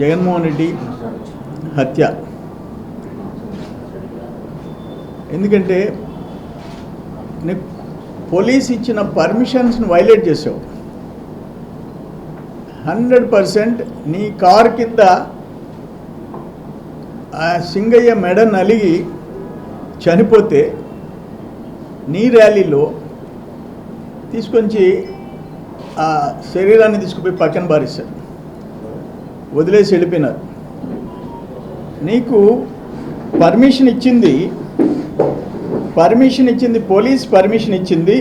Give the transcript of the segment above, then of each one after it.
జగన్మోహన్ రెడ్డి హత్య. ఎందుకంటే పోలీస్ ఇచ్చిన పర్మిషన్స్ని వైలేట్ చేసావు. హండ్రెడ్ పర్సెంట్ నీ కారు కింద ఆ సింగయ్య మెడ నలిగి చనిపోతే నీ ర్యాలీలో తీసుకొచ్చి ఆ శరీరాన్ని తీసుకుపోయి పక్కన బారేశారు వదిలేసి వెళ్ళిపోయినారు. నీకు పర్మిషన్ ఇచ్చింది పర్మిషన్ ఇచ్చింది పోలీస్ పర్మిషన్ ఇచ్చింది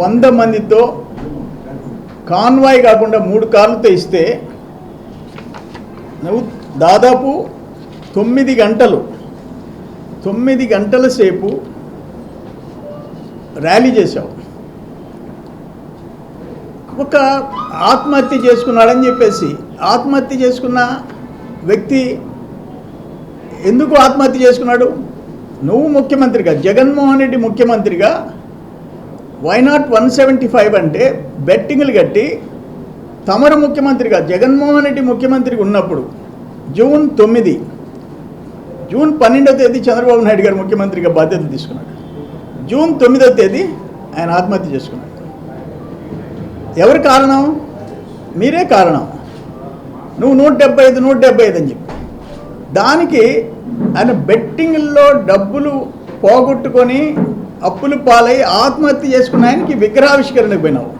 వంద మందితో కాన్వాయ్ కాకుండా మూడు కార్లతో ఇస్తే నువ్వు దాదాపు తొమ్మిది గంటలు తొమ్మిది గంటల సేపు ర్యాలీ చేశావు. ఒక ఆత్మహత్య చేసుకున్నాడని చెప్పేసి ఆత్మహత్య చేసుకున్న వ్యక్తి ఎందుకు ఆత్మహత్య చేసుకున్నాడు? నువ్వు ముఖ్యమంత్రిగా జగన్మోహన్ రెడ్డి ముఖ్యమంత్రిగా why not one seventy five అంటే బెట్టింగ్లు కట్టి తమరు ముఖ్యమంత్రిగా జగన్మోహన్ రెడ్డి ముఖ్యమంత్రిగా ఉన్నప్పుడు జూన్ తొమ్మిది జూన్ పన్నెండో తేదీ చంద్రబాబు నాయుడు గారు ముఖ్యమంత్రిగా బాధ్యతలు తీసుకున్నాడు. జూన్ తొమ్మిదవ తేదీ ఆయన ఆత్మహత్య చేసుకున్నాడు. ఎవరి కారణం? మీరే కారణం. నువ్వు నూట డెబ్బై ఐదు నూట డెబ్బై ఐదు అని చెప్పి. దానికి ఆయన బెట్టింగ్లో డబ్బులు పోగొట్టుకొని అప్పులు పాలై ఆత్మహత్య చేసుకున్న ఆయనకి విగ్రహావిష్కరణకు పోయినావు.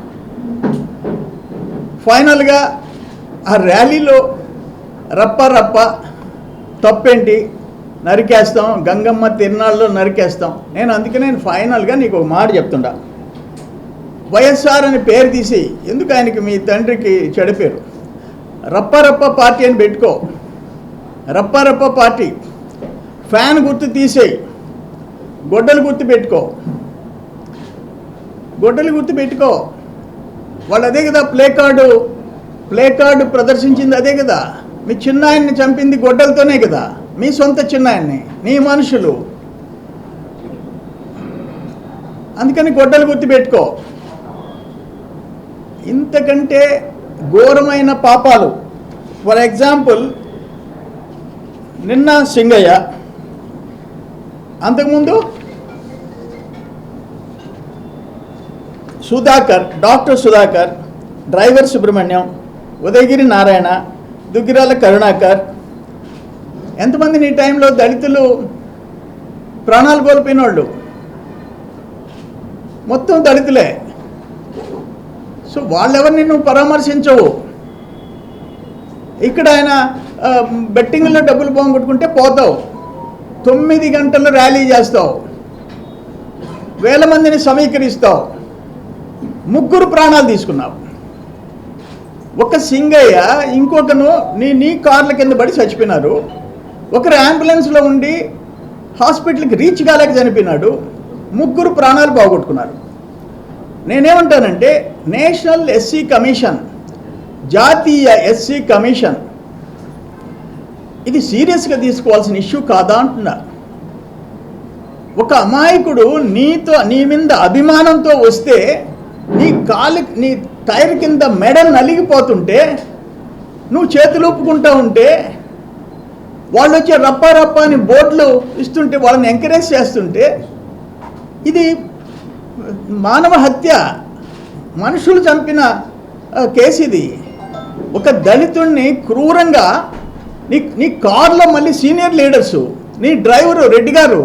ఫైనల్గా ఆ ర్యాలీలో రప్ప రప్ప తప్పేంటి? నరికేస్తాం. గంగమ్మ తిరునాళ్ళలో నరికేస్తాం. నేను అందుకే నేను ఫైనల్గా నీకు ఒక మాట చెప్తుండా. వైఎస్ఆర్ అని పేరు తీసి ఎందుకు ఆయనకి మీ తండ్రికి చెడపేరు రప్పరప్ప పార్టీ అని పెట్టుకో. రప్పరప్ప పార్టీ. ఫ్యాన్ గుర్తు తీసేయి. గొడ్డలు గుర్తు పెట్టుకో. గొడ్డలు గుర్తు పెట్టుకో. వాళ్ళు అదే కదా ప్లే కార్డు. ప్లే కార్డు ప్రదర్శించింది అదే కదా. మీ చిన్నాయన్ని చంపింది గొడ్డలతోనే కదా. మీ సొంత చిన్నాయన్ని నీ మనుషులు. అందుకని గొడ్డలు గుర్తు పెట్టుకో. ఇంతకంటే ఘోరమైన పాపాలు. ఫర్ ఎగ్జాంపుల్ నిన్న సింగయ్య అంతకుముందు సుధాకర్ డాక్టర్ సుధాకర్ డ్రైవర్ సుబ్రహ్మణ్యం ఉదయగిరి నారాయణ దుగ్గిరాల కరుణాకర్ ఎంతమంది నీ టైంలో దళితులు ప్రాణాలు కోల్పోయిన వాళ్ళు మొత్తం దళితులే. సో వాళ్ళెవరిని నువ్వు పరామర్శించవు? ఇక్కడ ఆయన బెట్టింగ్లో డబ్బులు పోగొట్టుకుంటే పోతావు. తొమ్మిది గంటలు ర్యాలీ చేస్తావు. వేల మందిని సమీకరిస్తావు. ముగ్గురు ప్రాణాలు తీసుకున్నావు. ఒక సింగయ్య ఇంకొకను నీ నీ కార్ల కింద పడి చచ్చిపోయినారు. ఒకరు అంబులెన్స్లో ఉండి హాస్పిటల్కి రీచ్ కాలేక చనిపోయినాడు. ముగ్గురు ప్రాణాలు పోగొట్టుకున్నారు. నేనేమంటానంటే నేషనల్ ఎస్సీ కమిషన్ జాతీయ ఎస్సీ కమిషన్ ఇది సీరియస్గా తీసుకోవాల్సిన ఇష్యూ కాదా అంటున్నా ఒక అమాయకుడు నీతో నీ మీద అభిమానంతో వస్తే నీ కాలు నీ టైర్ కింద మెడ నలిగిపోతుంటే నువ్వు చేతులు ఊపుకుంటా ఉంటే వాళ్ళు వచ్చే రప్ప రప్ప అని బోర్డులు ఇస్తుంటే వాళ్ళని ఎంకరేజ్ చేస్తుంటే ఇది మానవ హత్య మనుషులు చంపిన ఆ, కేసు ఇది ఒక దళితుణ్ణి క్రూరంగా నీ నీ కార్లో మళ్ళీ సీనియర్ లీడర్సు నీ డ్రైవరు రెడ్డి గారు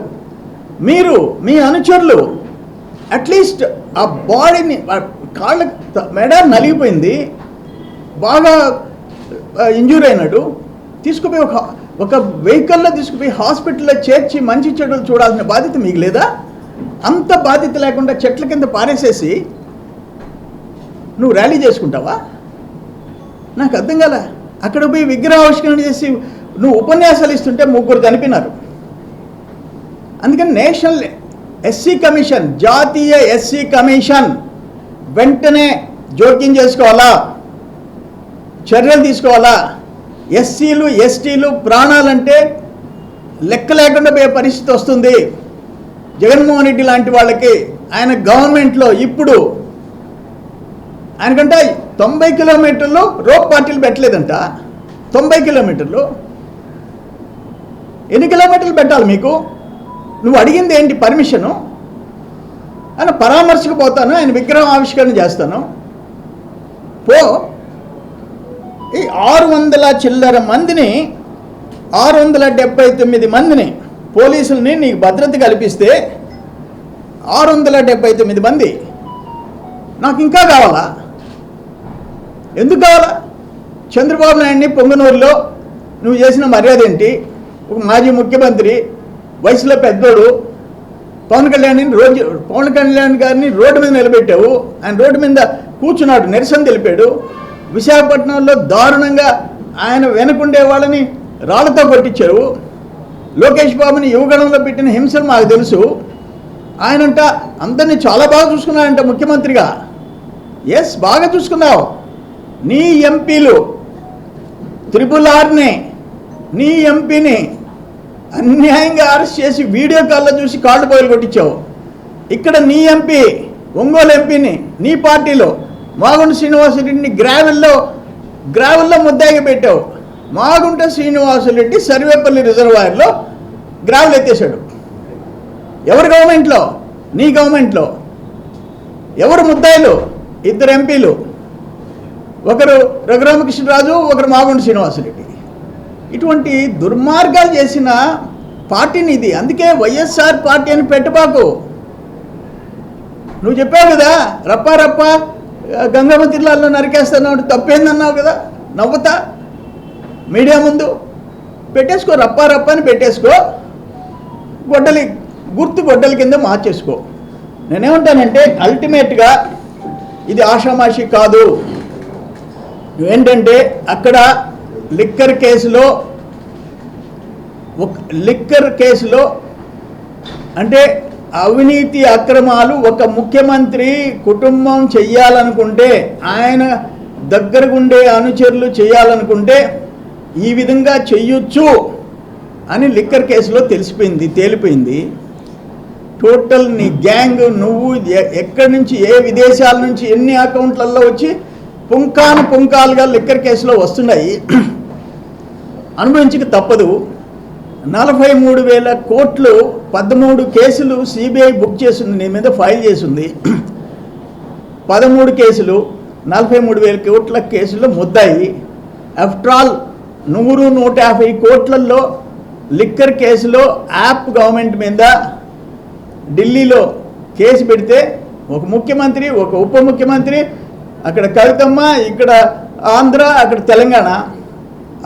మీరు మీ అనుచరులు అట్లీస్ట్ ఆ బాడీని కాళ్ళ మెడ నలిగిపోయింది బాగా ఇంజూర్ అయినాడు తీసుకుపోయి ఒక ఒక వెహికల్లో తీసుకుపోయి హాస్పిటల్లో చేర్చి మంచి చెడులు చూడాల్సిన బాధ్యత మీకు లేదా? అంత బాధ్యత లేకుండా చెట్ల కింద పారేసేసి నువ్వు ర్యాలీ చేసుకుంటావా? నాకు అర్థం కాల. అక్కడ పోయి విగ్రహావిష్కరణ చేసి నువ్వు ఉపన్యాసాలు ఇస్తుంటే ముగ్గురు చనిపోయినారు. అందుకని నేషనల్ ఎస్సీ కమిషన్ జాతీయ ఎస్సీ కమిషన్ వెంటనే జోక్యం చేసుకోవాలా? చర్యలు తీసుకోవాలా? ఎస్సీలు ఎస్టీలు ప్రాణాలంటే లెక్క లేకుండా పోయే పరిస్థితి వస్తుంది. జగన్మోహన్ రెడ్డి లాంటి వాళ్ళకి ఆయన గవర్నమెంట్లో ఇప్పుడు ఆయనకంటే తొంభై కిలోమీటర్లు రోప్ పార్టీలు పెట్టలేదంట. తొంభై కిలోమీటర్లు. ఎన్ని కిలోమీటర్లు పెట్టాలి మీకు? నువ్వు అడిగింది ఏంటి పర్మిషను? ఆయన పరామర్శకు పోతాను ఆయన విగ్రహం ఆవిష్కరణ చేస్తాను. పో. ఈ ఆరు వందల చిల్లర మందిని ఆరు వందల డెబ్బై తొమ్మిది మందిని పోలీసుల్ని నీకు భద్రత కల్పిస్తే ఆరు వందల డెబ్బై తొమ్మిది మంది. నాకు ఇంకా కావాలా? ఎందుకు కావాలా? చంద్రబాబు నాయుడిని పొంగనూరులో నువ్వు చేసిన మర్యాద ఏంటి? ఒక మాజీ ముఖ్యమంత్రి వయసులో పెద్దోడు పవన్ కళ్యాణ్ రోజు పవన్ కళ్యాణ్ గారిని రోడ్డు మీద నిలబెట్టావు. ఆయన రోడ్డు మీద కూర్చున్నాడు నిరసన తెలిపాడు. విశాఖపట్నంలో దారుణంగా ఆయన వెనుకుండే వాళ్ళని రాళ్ళతో పట్టించావు లోకేష్ బాబుని యువగణంలో పెట్టిన హింసలు మాకు తెలుసు. ఆయనంట అందరినీ చాలా బాగా చూసుకున్నాడంట ముఖ్యమంత్రిగా. ఎస్ బాగా చూసుకున్నావు. నీ ఎంపీలు త్రిపుల్ ఆర్ని నీ ఎంపీని అన్యాయంగా అరెస్ట్ చేసి వీడియో కాల్లో చూసి కాళ్ళు బయలు కొట్టించావు. ఇక్కడ నీ ఎంపీ ఒంగోలు ఎంపీని నీ పార్టీలో మాగుంట శ్రీనివాసరెడ్డిని గ్రావెల్లో గ్రావెల్లో ముద్దాయిగా పెట్టావు. మాగుంట శ్రీనివాసరెడ్డి సర్వేపల్లి రిజర్వాయర్లో గ్రావెల్ ఎత్తేసాడు ఎవరు గవర్నమెంట్లో? నీ గవర్నమెంట్లో. ఎవరు ముద్దాయిలు? ఇద్దరు ఎంపీలు. ఒకరు రఘురామకృష్ణరాజు ఒకరు మాగుంట శ్రీనివాసరెడ్డి. ఇటువంటి దుర్మార్గాలు చేసిన పార్టీని ఇది అందుకే వైఎస్ఆర్ పార్టీ అని పెట్టబాకు. నువ్వు చెప్పావు కదా రప్ప రప్ప గంగమ్మ జిల్లాలో నరికేస్తున్నావు తప్పేందన్నావు కదా? నవ్వుతా? మీడియా ముందు పెట్టేసుకో రప్ప రప్ప అని పెట్టేసుకో. గొడ్డలి గుర్తు గొడ్డలి కింద మార్చేసుకో. నేనేమంటానంటే అల్టిమేట్గా ఇది ఆషామాషి కాదు. ఏంటంటే అక్కడ లిక్కర్ కేసులో ఒక లిక్కర్ కేసులో అంటే అవినీతి అక్రమాలు ఒక ముఖ్యమంత్రి కుటుంబం చెయ్యాలనుకుంటే ఆయన దగ్గరగుండే అనుచరులు చేయాలనుకుంటే ఈ విధంగా చెయ్యొచ్చు అని లిక్కర్ కేసులో తెలిసిపోయింది తేలిపోయింది. టోటల్ నీ గ్యాంగ్ నువ్వు ఎక్కడి నుంచి ఏ విదేశాల నుంచి ఎన్ని అకౌంట్లలో వచ్చి పుంకాను పుంకాలుగా లిక్కర్ కేసులో వస్తున్నాయి. అనుభవించక తప్పదు. నలభై మూడు వేల కోట్లు పదమూడు కేసులు సిబిఐ బుక్ చేసింది నీ మీద ఫైల్ చేసింది. పదమూడు కేసులు నలభై మూడు వేల కోట్ల కేసులు ముద్దాయి. ఆఫ్టర్ ఆల్ నూరు నూట యాభై కోట్లలో లిక్కర్ కేసులో యాప్ గవర్నమెంట్ మీద ఢిల్లీలో కేసు పెడితే ఒక ముఖ్యమంత్రి ఒక ఉప ముఖ్యమంత్రి అక్కడ కవితమ్మ ఇక్కడ ఆంధ్ర అక్కడ తెలంగాణ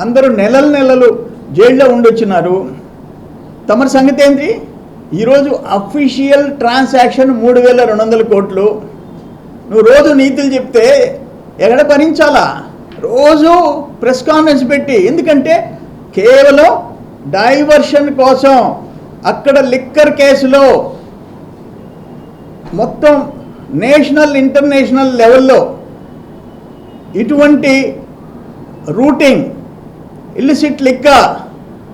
అందరూ నెలలు నెలలు జైల్లో ఉండొచ్చినారు. తమరి సంగతి ఏంటి ఈరోజు అఫీషియల్ ట్రాన్సాక్షన్ మూడు వేల రెండు వందల కోట్లు. నువ్వు రోజు నీతులు చెప్తే ఎక్కడ భరించాలా? రోజు ప్రెస్ కాన్ఫరెన్స్ పెట్టి ఎందుకంటే కేవలం డైవర్షన్ కోసం అక్కడ లిక్కర్ కేసులో మొత్తం నేషనల్ ఇంటర్నేషనల్ లెవెల్లో ఇటువంటి రూటింగ్ ఇల్లిసిట్ లిక్క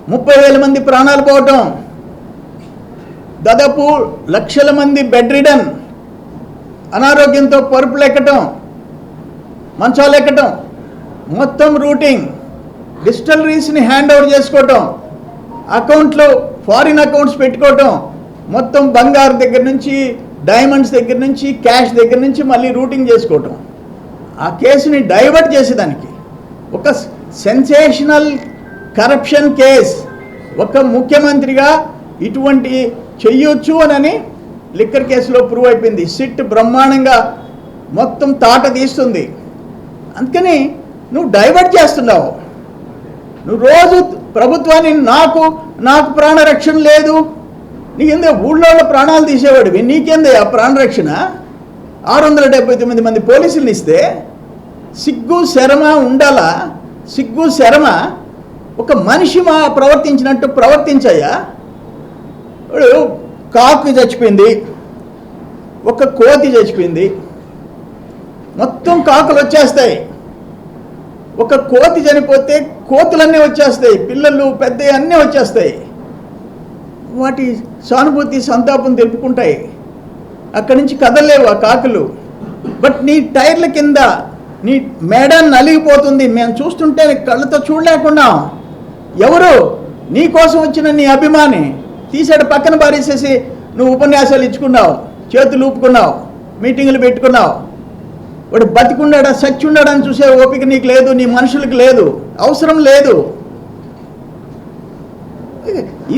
ముప్పై వేల మంది ప్రాణాలు పోవటం దాదాపు లక్షల మంది బెడ్ రిడన్ అనారోగ్యంతో పరుపులు ఎక్కటం మంచాలు ఎక్కటం మొత్తం రూటింగ్ డిస్టలరీస్ని హ్యాండ్ ఓవర్ చేసుకోవటం అకౌంట్లో ఫారిన్ అకౌంట్స్ పెట్టుకోవటం మొత్తం బంగారు దగ్గర నుంచి డైమండ్స్ దగ్గర నుంచి క్యాష్ దగ్గర నుంచి మళ్ళీ రూటింగ్ చేసుకోవటం. ఆ కేసుని డైవర్ట్ చేసేదానికి ఒక సెన్సేషనల్ కరప్షన్ కేస్ ఒక ముఖ్యమంత్రిగా ఇటువంటి చెయ్యొచ్చు అని లిక్కర్ కేసులో ప్రూవ్ అయిపోయింది. సిట్ బ్రహ్మాండంగా మొత్తం తాట తీస్తుంది. అందుకని నువ్వు డైవర్ట్ చేస్తున్నావు. నువ్వు రోజు ప్రభుత్వాన్ని నాకు నాకు ప్రాణరక్షణ లేదు. నీకెందే ఊళ్ళో ప్రాణాలు తీసేవాడివి? నీకేందే ఆ ప్రాణరక్షణ? ఆరు వందల డెబ్బై తొమ్మిది మంది పోలీసులను ఇస్తే సిగ్గు శరమ ఉండాలా? సిగ్గు శరమ ఒక మనిషి మా ప్రవర్తించినట్టు ప్రవర్తించాయా ఇప్పుడు కాకు చచ్చిపోయింది ఒక కోతి చచ్చిపోయింది. మొత్తం కాకులు వచ్చేస్తాయి ఒక కోతి చనిపోతే కోతులన్నీ వచ్చేస్తాయి పిల్లలు పెద్ద అన్నీ వచ్చేస్తాయి. వాటి సానుభూతి సంతాపం తెలుపుకుంటాయి అక్కడి నుంచి కదలేవు ఆ కాకులు. బట్ నీ టైర్ల కింద నీ మేడ నలిగిపోతుంది. మేము చూస్తుంటే కళ్ళతో చూడలేకున్నాం ఎవరు? నీ కోసం వచ్చిన నీ అభిమాని. తీసాడు పక్కన పారేసేసి నువ్వు ఉపన్యాసాలు ఇచ్చుకున్నావు చేతులు ఊపుకున్నావు మీటింగులు పెట్టుకున్నావు. వాడు బతికున్నాడా సచ్చి ఉన్నాడని చూసే ఓపిక నీకు లేదు నీ మనుషులకు లేదు అవసరం లేదు.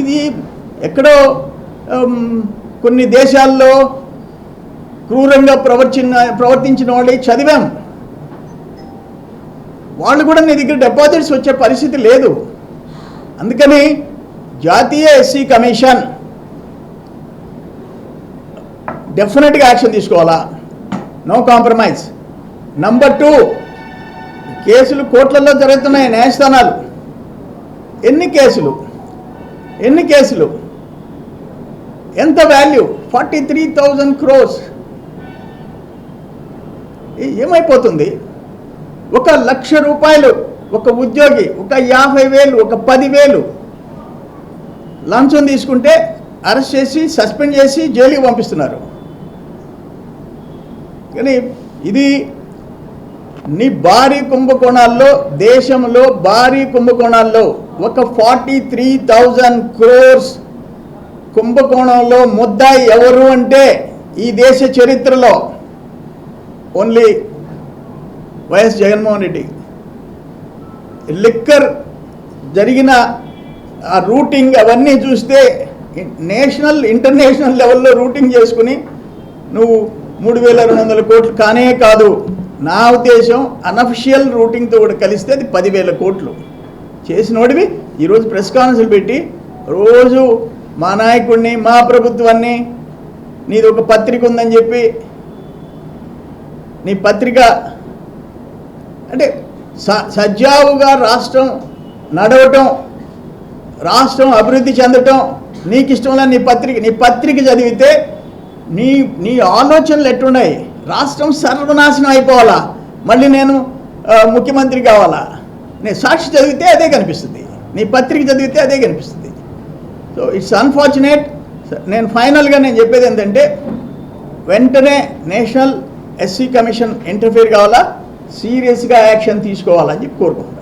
ఇది ఎక్కడో కొన్ని దేశాల్లో క్రూరంగా ప్రవర్చిన ప్రవర్తించిన వాళ్ళే చదివాం. వాళ్ళు కూడా నీ దగ్గర డిపాజిట్స్ వచ్చే పరిస్థితి లేదు. అందుకని జాతీయ ఎస్సీ కమిషన్ డెఫినెట్గా యాక్షన్ తీసుకోవాలా? నో కాంప్రమైజ్ నంబర్ టూ కేసులు కోట్లలో జరుగుతున్నాయి న్యాయస్థానాలు. ఎన్ని కేసులు? ఎన్ని కేసులు? ఎంత value forty three thousand crores ఏమైపోతుంది? ఒక లక్ష రూపాయలు ఒక ఉద్యోగి ఒక యాభై వేలు ఒక పదివేలు లంచం తీసుకుంటే అరెస్ట్ చేసి సస్పెండ్ చేసి జైలుకి పంపిస్తున్నారు. కానీ ఇది నీ భారీ కుంభకోణాల్లో దేశంలో భారీ కుంభకోణాల్లో ఒక ఫార్టీ త్రీ థౌజండ్ క్రోర్స్ కుంభకోణంలో ముద్దాయి ఎవరు అంటే ఈ దేశ చరిత్రలో only YS Jaganmohan Reddy. Liquor జరిగిన ఆ రూటింగ్ అవన్నీ చూస్తే నేషనల్ ఇంటర్నేషనల్ లెవెల్లో రూటింగ్ చేసుకుని నువ్వు మూడు వేల రెండు వందల కోట్లు కానే కాదు. నా ఉద్దేశం అనఫిషియల్ రూటింగ్తో కూడా కలిస్తే అది పదివేల కోట్లు. చేసినోడివి ఈరోజు ప్రెస్ కాన్ఫరెన్స్ పెట్టి రోజు మా నాయకుడిని మా ప్రభుత్వాన్ని నీది ఒక పత్రిక ఉందని చెప్పి నీ పత్రిక అంటే స సజావుగా రాష్ట్రం నడవటం రాష్ట్రం అభివృద్ధి చెందటం నీకు లేని నీ పత్రిక నీ పత్రిక చదివితే నీ నీ ఆలోచనలు ఎట్టున్నాయి రాష్ట్రం సర్వనాశనం అయిపోవాలా? మళ్ళీ నేను ముఖ్యమంత్రి కావాలా? నేను సాక్షి చదివితే అదే కనిపిస్తుంది. నీ పత్రిక చదివితే అదే కనిపిస్తుంది. సో ఇట్స్ అన్ఫార్చునేట్ నేను ఫైనల్గా నేను చెప్పేది ఏంటంటే వెంటనే నేషనల్ ఎస్సీ కమిషన్ ఇంటర్ఫీర్ కావాలా? సీరియస్గా యాక్షన్ తీసుకోవాలని చెప్పి కోరుకుంటున్నాను.